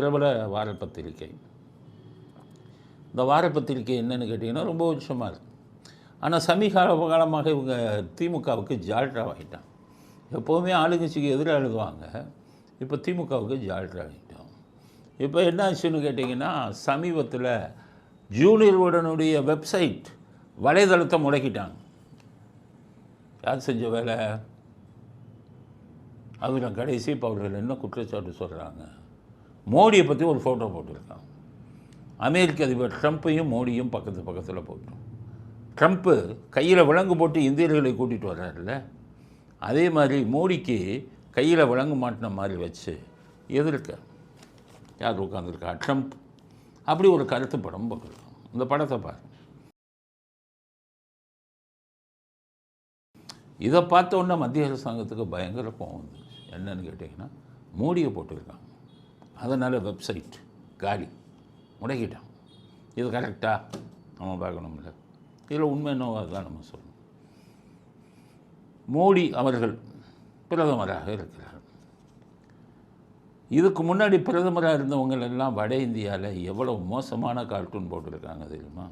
பிரபல வார பத்திரிகை. இந்த வார பத்திரிகை என்னென்னு கேட்டிங்கன்னா ரொம்ப வருஷமாக இருக்குது ஆனால் சமீகால காலமாக இவங்க திமுகவுக்கு ஜால்ரா ஆகிட்டான் எப்போவுமே ஆளுங்கட்சிக்கு எதிராக எழுதுவாங்க. இப்போ திமுகவுக்கு ஜால்ரா ஆகிட்டோம் இப்போ என்ன ஆச்சுன்னு கேட்டிங்கன்னா சமீபத்தில் ஜூனியர் உடனுடைய வெப்சைட் வலைதளத்தை முடக்கிட்டாங்க. யார் செஞ்ச வேலை? அதில் கடைசி இப்போ அவர்கள் என்ன குற்றச்சாட்டு சொல்கிறாங்க மோடியை பற்றி ஒரு ஃபோட்டோ போட்டிருக்கான். அமெரிக்க அதிபர் ட்ரம்ப்பையும் மோடியும் பக்கத்து பக்கத்தில் போட்டோம். ட்ரம்ப்பு கையில் விலங்கு போட்டு இந்தியர்களை கூட்டிகிட்டு வர்றாருல்ல? அதே மாதிரி மோடிக்கு கையில் விலங்கு மாட்டின மாதிரி வச்சு எதிர்க்க. யார் உட்காந்துருக்கா ட்ரம்ப். அப்படி ஒரு கருத்து படம் பார்க்கலாம் இந்த படத்தை பாரு. இதை பார்த்த உடனே மத்திய அரசாங்கத்துக்கு பயங்கர கோவம் வந்துச்சு என்னன்னு கேட்டிங்கன்னா மோடியை போட்டிருக்காங்க அதனால் வெப்சைட் காலி. முடக்கிட்டான். இது கரெக்டாக நம்ம பார்க்கணும்ல. இதில் உண்மை என்னவோ அதுதான் நம்ம சொல்லணும். மோடி அவர்கள் பிரதமராக இருக்கிறார். இதுக்கு முன்னாடி பிரதமராக இருந்தவங்க எல்லாம் வட இந்தியாவில் எவ்வளோ மோசமான கார்ட்டூன் போட்டிருக்காங்க தெரியுமா?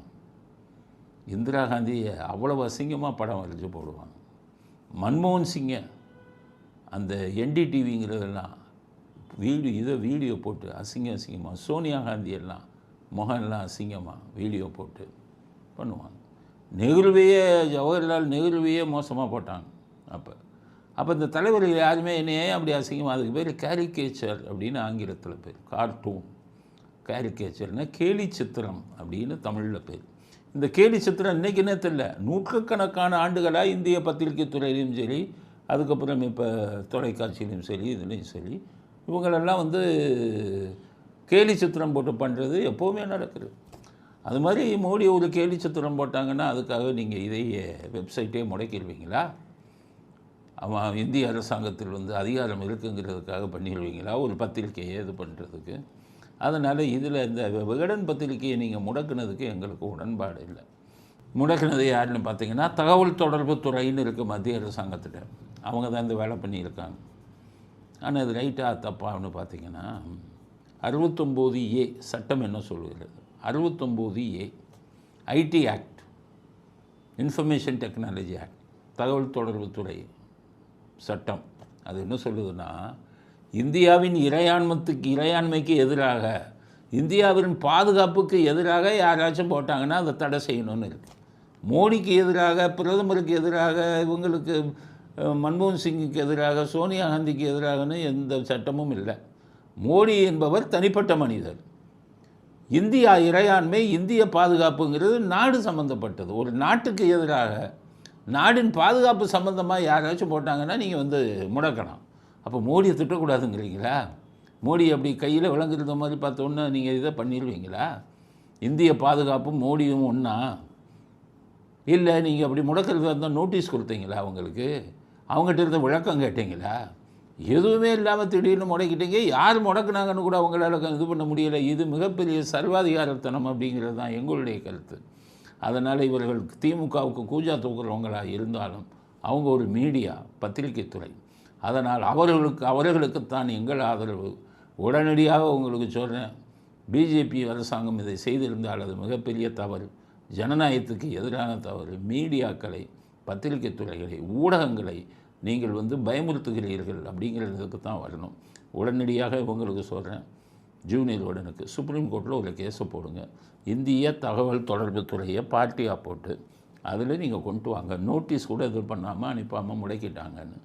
இந்திரா காந்தியை அவ்வளோ அசிங்கமாக படம் வரைஞ்சி போடுவாங்க. மன்மோகன் சிங்கை அந்த என்டிடிவிங்கிறதெல்லாம் வீடியோ இதை வீடியோ போட்டு அசிங்க அசிங்கமாக சோனியா காந்தி எல்லாம் முகம்லாம் அசிங்கமாக வீடியோ போட்டு பண்ணுவாங்க. நெகிழ்வையே ஜவஹர்லால் நெகிழ்வையே மோசமாக போட்டாங்க அப்போ. அப்போ இந்த தலைவர்கள் யாருமே என்னையே அப்படி அசிங்கமாக அதுக்கு பேர் கேரிகேச்சர் அப்படின்னு ஆங்கிலத்தில் பேர். கார்ட்டூன். கேரிகேச்சர்னா கேலி சித்திரம் அப்படின்னு தமிழில் பேர். இந்த கேலி சித்திரம் இன்றைக்கி என்ன தெரியல? நூற்றுக்கணக்கான ஆண்டுகளாக இந்திய பத்திரிகை துறையிலையும் சரி அதுக்கப்புறம் இப்போ தொலைக்காட்சியிலையும் சரி இதுலேயும் சரி இவங்களெல்லாம் வந்து கேலி சித்திரம் போட்டு பண்ணுறது எப்போவுமே நடக்குது. அது மாதிரி மோடி ஒரு கேலி சித்திரம் போட்டாங்கன்னா அதுக்காக நீங்கள் இதையே வெப்சைட்டே முடக்கிடுவீங்களா? அவன் இந்திய அரசாங்கத்தில் வந்து அதிகாரம் இருக்குங்கிறதுக்காக பண்ணிடுவீங்களா? ஒரு பத்திரிக்கையை இது பண்ணுறதுக்கு அதனால் இதில் இந்த விகடன் பத்திரிக்கையை நீங்கள் முடக்குனதுக்கு எங்களுக்கு உடன்பாடு இல்லை. முடக்குனது யாருன்னு பார்த்தீங்கன்னா தகவல் தொடர்பு துறைன்னு இருக்குது மத்திய அரசாங்கத்திட்ட. அவங்க தான் இந்த வேலை பண்ணியிருக்காங்க. ஆனால் இது ரைட்டாக தப்பான்னு பார்த்தீங்கன்னா அறுபத்தொம்போது ஏ சட்டம் என்ன சொல்கிறது அறுபத்தொம்போது A IT act information technology act தகவல் தொடர்புத்துறை சட்டம். அது என்ன சொல்லுதுன்னா இந்தியாவின் இறையாண்மத்துக்கு இறையாண்மைக்கு எதிராக இந்தியாவின் பாதுகாப்புக்கு எதிராக யாராச்சும் போட்டாங்கன்னா அதை தடை செய்யணும்னு இருக்குது மோடிக்கு எதிராக பிரதமருக்கு எதிராக இவங்களுக்கு மன்மோகன் சிங்குக்கு எதிராக சோனியா காந்திக்கு எதிராகன்னு எந்த சட்டமும் இல்லை. மோடி என்பவர் தனிப்பட்ட மனிதர். இந்தியா இறையாண்மை இந்திய பாதுகாப்புங்கிறது நாடு சம்மந்தப்பட்டது ஒரு நாட்டுக்கு எதிராக நாடின் பாதுகாப்பு சம்மந்தமாக யாராச்சும் போட்டாங்கன்னா நீங்கள் வந்து முடக்கலாம். அப்போ மோடியை திட்டக்கூடாதுங்கிறீங்களா? மோடி அப்படி கையில் விளங்குறத மாதிரி பார்த்தோன்னே நீங்கள் இதை பண்ணிடுவீங்களா? இந்திய பாதுகாப்பும் மோடியும் ஒன்றா இல்லை நீங்கள் அப்படி முடக்கிறதா இருந்தால் நோட்டீஸ் கொடுத்தீங்களா அவங்களுக்கு? அவங்ககிட்ட இருந்த விளக்கம் கேட்டீங்களா? எதுவுமே இல்லாமல் திடீர்னு முடக்கிட்டீங்க. யார் முடக்குனாங்கன்னு கூட அவங்களால இது பண்ண முடியலை. இது மிகப்பெரிய சர்வாதிகாரத்தனம் அப்படிங்கிறது தான் எங்களுடைய கருத்து. அதனால் இவர்கள் திமுகவுக்கு கூஜா தூக்குறவங்களாக இருந்தாலும் அவங்க ஒரு மீடியா பத்திரிகை துறை அதனால் அவர்களுக்கு அவர்களுக்குத்தான் எங்கள் ஆதரவு. உடனடியாக உங்களுக்கு சொல்கிறேன் பிஜேபி அரசாங்கம் இதை செய்திருந்தால் அது மிகப்பெரிய தவறு. ஜனநாயகத்துக்கு எதிரான தவறு. மீடியாக்களை பத்திரிகை துறைகளை ஊடகங்களை நீங்கள் வந்து பயமுறுத்துகிறீர்கள் அப்படிங்கிறதுக்கு தான் வரணும். உடனடியாக உங்களுக்கு சொல்கிறேன் ஜூனியர் உடனுக்கு சுப்ரீம் கோர்ட்டில் ஒரு கேஸை போடுங்க. இந்திய தகவல் தொடர்பு துறையை பார்ட்டியாக போட்டு அதில் நீங்கள் கொண்டு வாங்க. நோட்டீஸ் கூட இது பண்ணாமல் அனுப்பாமல் முடக்கிட்டாங்கன்னு.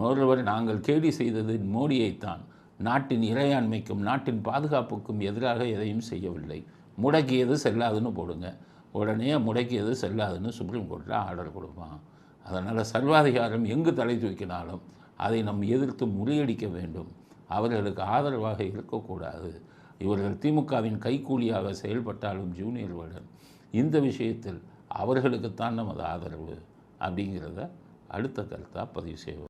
முதல்வர் நாங்கள் கேலி செய்தது மோடியைத்தான் நாட்டின் இறையாண்மைக்கும் நாட்டின் பாதுகாப்புக்கும் எதிராக எதையும் செய்யவில்லை. முடக்கியது செல்லாதுன்னு போடுங்க. உடனே முடக்கியது செல்லாதுன்னு சுப்ரீம் கோர்ட்டில் ஆர்டர் கொடுப்பான். அதனால் சர்வாதிகாரம் எங்கு தலை தூக்கினாலும் அதை நம் எதிர்த்து முறியடிக்க வேண்டும். அவர்களுக்கு ஆதரவாக இருக்கக்கூடாது. இவர்கள் திமுகவின் கைக்கூலியாக செயல்பட்டாலும் ஜூனியர் வேடன் இந்த விஷயத்தில் அவர்களுக்குத்தான் நமது ஆதரவு. அப்படிங்கிறத அடுத்த கருத்தாக பதிவு செய்வோம்.